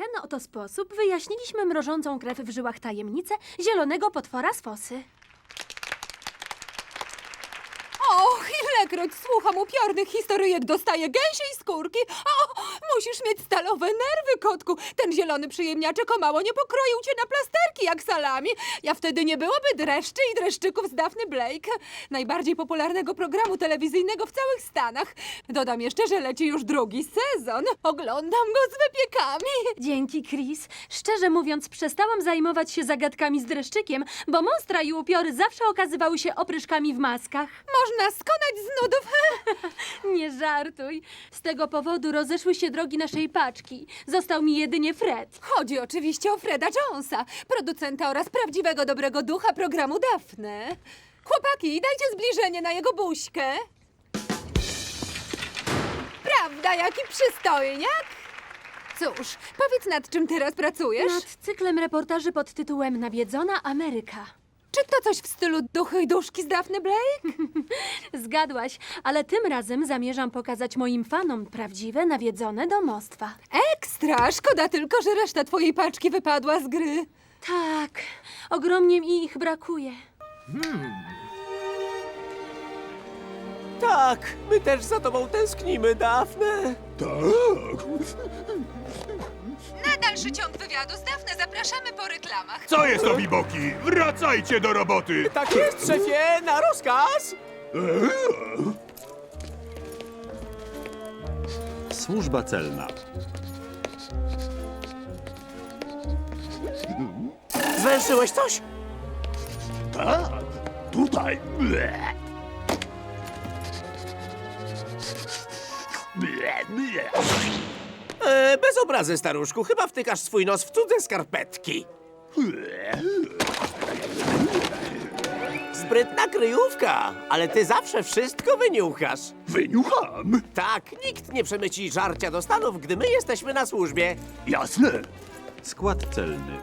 ten oto sposób wyjaśniliśmy mrożącą krew w żyłach tajemnicę zielonego potwora z fosy. Ilekroć słucham upiornych historyjek, dostaję gęsiej skórki. O, musisz mieć stalowe nerwy, kotku. Ten zielony przyjemniaczek o mało nie pokroił cię na plasterki jak salami. Ja wtedy nie byłoby dreszczy i dreszczyków z Daphne Blake, najbardziej popularnego programu telewizyjnego w całych Stanach. Dodam jeszcze, że leci już drugi sezon. Oglądam go z wypiekami. Dzięki, Chris. Szczerze mówiąc, przestałam zajmować się zagadkami z dreszczykiem, bo monstra i upiory zawsze okazywały się opryszkami w maskach. Można skonać z nudów. Nie żartuj. Z tego powodu rozeszły się drogi naszej paczki. Został mi jedynie Fred. Chodzi oczywiście o Freda Jonesa, producenta oraz prawdziwego dobrego ducha programu Daphne. Chłopaki, dajcie zbliżenie na jego buźkę. Prawda, jaki przystojniak? Cóż, powiedz nad czym teraz pracujesz? Nad cyklem reportaży pod tytułem Nawiedzona Ameryka. Czy to coś w stylu duchy i duszki z Daphne Blake? Zgadłaś, ale tym razem zamierzam pokazać moim fanom prawdziwe nawiedzone domostwa. Ekstra! Szkoda tylko, że reszta twojej paczki wypadła z gry. Tak, ogromnie mi ich brakuje. Tak, my też za tobą tęsknimy, Dafne. Tak. Dalszy ciąg wywiadu z Daphne zapraszamy po reklamach. Co jest to, Biboki? Wracajcie do roboty! Tak jest, szefie, na rozkaz. Służba celna. Zwęszyłeś coś? Tak, tutaj. Ble. Ble, ble. E, bez obrazy, staruszku, chyba wtykasz swój nos w cudze skarpetki. Sprytna kryjówka, ale ty zawsze wszystko wyniuchasz. Wyniucham. Tak, nikt nie przemyci żarcia do Stanów, gdy my jesteśmy na służbie. Jasne. Skład celny.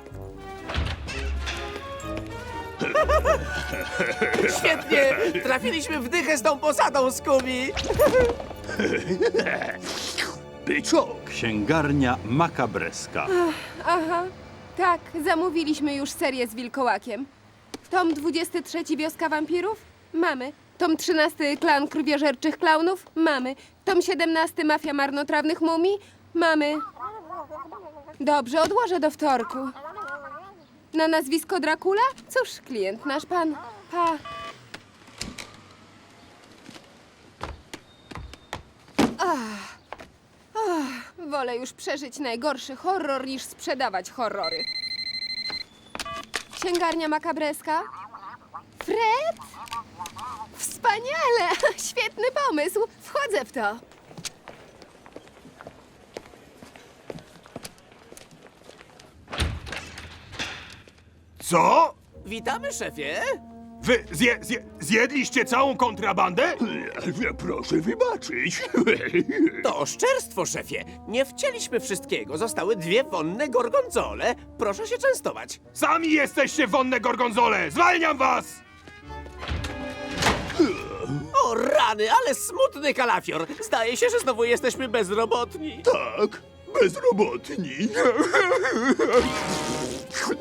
Świetnie, trafiliśmy w dychę z tą posadą, Scooby. Byczok. Księgarnia makabreska. Aha, tak, zamówiliśmy już serię z wilkołakiem. Tom 23 Wioska Wampirów? Mamy. Tom 13 Klan Krwiożerczych Klaunów? Mamy. Tom 17 Mafia Marnotrawnych Mumii? Mamy. Dobrze, odłożę do wtorku. Na nazwisko Dracula? Cóż, klient nasz pan. Pa. Wolę już przeżyć najgorszy horror niż sprzedawać horrory. Księgarnia makabreska? Fred? Wspaniale! Świetny pomysł! Wchodzę w to. Co? Witamy, szefie. Wy zje, zje, zjedliście całą kontrabandę? Proszę wybaczyć. To oszczerstwo, szefie. Nie wcięliśmy wszystkiego. Zostały dwie wonne gorgonzole. Proszę się częstować. Sami jesteście wonne gorgonzole! Zwalniam was! O rany, ale smutny kalafior. Zdaje się, że znowu jesteśmy bezrobotni. Tak, bezrobotni.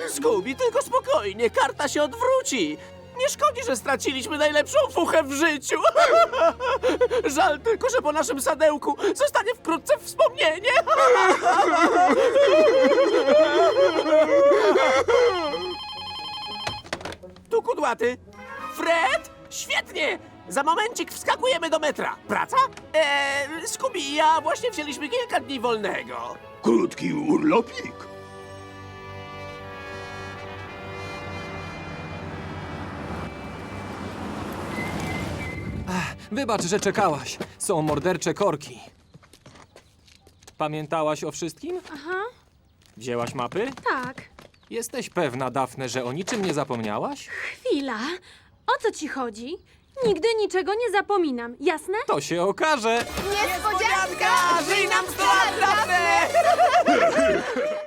Scooby, tylko spokojnie, karta się odwróci. Nie szkodzi, że straciliśmy najlepszą fuchę w życiu. Żal tylko, że po naszym sadełku zostanie wkrótce wspomnienie. Tu kudłaty. Fred? Świetnie! Za momencik wskakujemy do metra. Praca? Eee, i ja właśnie wzięliśmy kilka dni wolnego. Krótki urlopik. Wybacz, że czekałaś. Są mordercze korki. Pamiętałaś o wszystkim? Aha, Wzięłaś mapy? tak. Jesteś pewna, Dafne, że o niczym nie zapomniałaś? Chwila. O co ci chodzi? Nigdy niczego nie zapominam, jasne? To się okaże! Niespodzianka! Żyj nam 100 lat, Dafne!